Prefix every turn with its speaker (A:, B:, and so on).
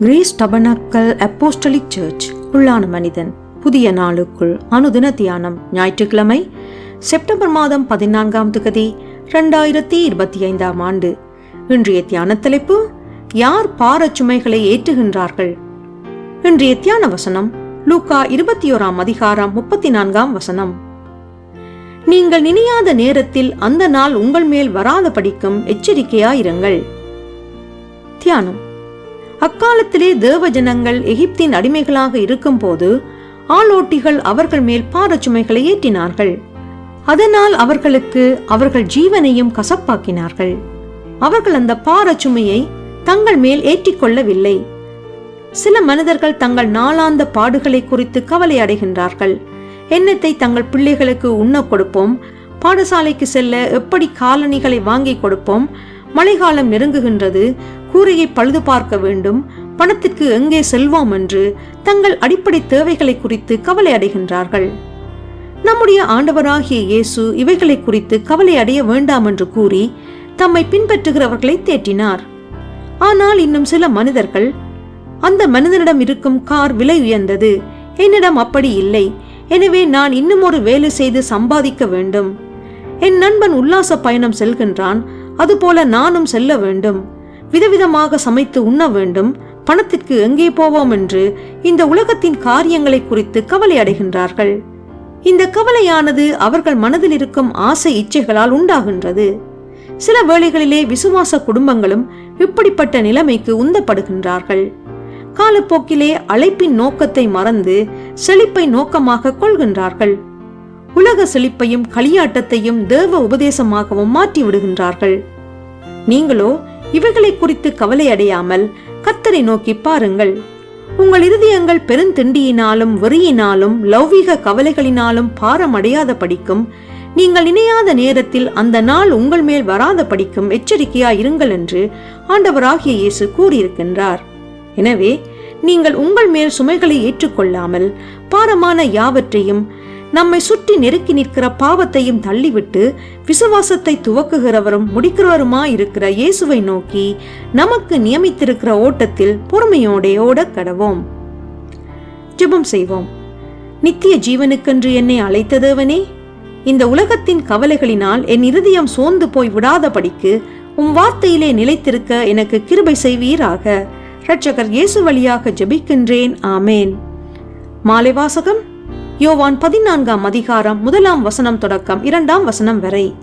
A: Grace tabernacle apostolic search உள்ளான மனிதன். புதிய நாளுக்குள் அனுதின தியானம் ஞாயிற்றுக்கிழமை செப்டம்பர் மாதம் பதினான்காம் திகதி இரண்டாயிரத்தி இருபத்தி ஐந்தாம் ஆண்டு. இன்றைய தியான தலைப்பு யார் பாரச்சுமைகளை ஏற்றுகின்றார்கள்? இன்றைய தியான வசனம் லூக்கா இருபத்தி ஓராம் அதிகாரம் முப்பத்தி நான்காம் வசனம். நீங்கள் நினையாத நேரத்தில் அந்த நாள் உங்கள் மேல் வராத படிக்கும் எச்சரிக்கையாயிருங்கள். தியானம். அக்காலத்திலே தேவ ஜனங்கள் எகிப்தின் அடிமைகளாக இருக்கும்போது ஆளோட்டிகள் அவர்கள் மேல் பாரச்சுமைகளை ஏற்றினார்கள். அதனால் அவர்களுக்கு அவர்கள் ஜீவனையும் கசப்பாக்கினார்கள். அவர்கள் அந்த பாரச்சுமையை தங்கள் மேல் ஏற்றிக்கொள்ளவில்லை. சில மனிதர்கள் தங்கள் நாளாந்த பாடுகளை குறித்து கவலை அடைகின்றார்கள். எண்ணத்தை தங்கள் பிள்ளைகளுக்கு உண்ண கொடுப்போம்? பாடசாலைக்கு செல்ல எப்படி காலணிகளை வாங்கி கொடுப்போம்? மழைக்காலம் நெருங்குகின்றது. கூரையை பழுது பார்க்க வேண்டும். பணத்திற்கு எங்கே செல்வோம் என்று தங்கள் அடிப்படை தேவைகளை குறித்து கவலை அடைகின்றார்கள். நம்முடைய ஆண்டவராகிய இயேசு இவைகளை குறித்து கவலை அடைய வேண்டாம் என்று கூறி தம்மை பின்பற்றுகிறவர்களை தேற்றினார். ஆனால் இன்னும் சில மனிதர்கள் அந்த மனிதனிடம் இருக்கும் கார் விலை உயர்ந்தது. என்னிடம் அப்படி இல்லை. எனவே நான் இன்னும் ஒரு வேலை செய்து சம்பாதிக்க வேண்டும். என் நண்பன் உல்லாச பயணம் செல்கின்றான். அதுபோல நானும் செல்ல வேண்டும். விதவிதமாக சமைத்து உண்ண வேண்டும். பணத்திற்கு எங்கே போவோம் என்று இந்த உலகத்தின் காரியங்களை குறித்து கவலை அடைகின்றார்கள். இந்த கவலையானது அவர்கள் மனதில் இருக்கும் ஆசை இச்சைகளால் உண்டாகின்றது. சில வேளைகளிலே விசுவாச குடும்பங்களும் இப்படிப்பட்ட நிலைமைக்கு உந்தப்படுகின்றார்கள். காலப்போக்கிலே அழைப்பின் நோக்கத்தை மறந்து செழிப்பை நோக்கமாக கொள்கின்றார்கள். உலக செழிப்பையும் களியாட்டத்தையும் தேவ உபதேசமாகவும் மாற்றி விடுகின்றார்கள் நீங்களோ இவைகளை குறித்து கவலை அடையாமல் கத்தரை நோக்கி பாருங்கள். உங்கள் இருதயங்கள் பெருந்திண்டியினாலும் வெறியினாலும் லௌவீக கவலைகளினாலும் பாரம் அடையாத படிக்கும் நீங்கள் இணையாத நேரத்தில் அந்த நாள் உங்கள் மேல் வராத படிக்கும் எச்சரிக்கையா இருங்கள் என்று ஆண்டவராகிய இயேசு கூறியிருக்கின்றார். எனவே நீங்கள் உங்கள் மேல் சுமைகளை ஏற்றுக்கொள்ளாமல் பாரமான யாவற்றையும் நம்மை சுற்றி நெருக்கி நிற்கிற பாவத்தையும் தள்ளிவிட்டு விசுவாசத்தை துவக்குகிறவரும் முடிக்கிறவருமா இருக்கிற இயேசுவை நோக்கி நமக்கு நியமித்திருக்கிற ஓட்டத்தில் பொறுமையோடே ஓடக் கடவோம். ஜெபம் செய்வோம். நித்திய ஜீவனுக்கென்று என்னை அழைத்ததேவனே இந்த உலகத்தின் கவலைகளினால் என் இருதயம் சோர்ந்து போய் விடாதபடிக்கு உம் வார்த்தையிலே நிலைத்திருக்க எனக்கு கிருபை செய்வீராக. இரட்சகர் இயேசு வழியாக ஜெபிக்கின்றேன். ஆமேன். மாலை வாசகம். யோவான் பதினான்காம் அதிகாரம் முதலாம் வசனம் தொடக்கம் இரண்டாம் வசனம் வரை.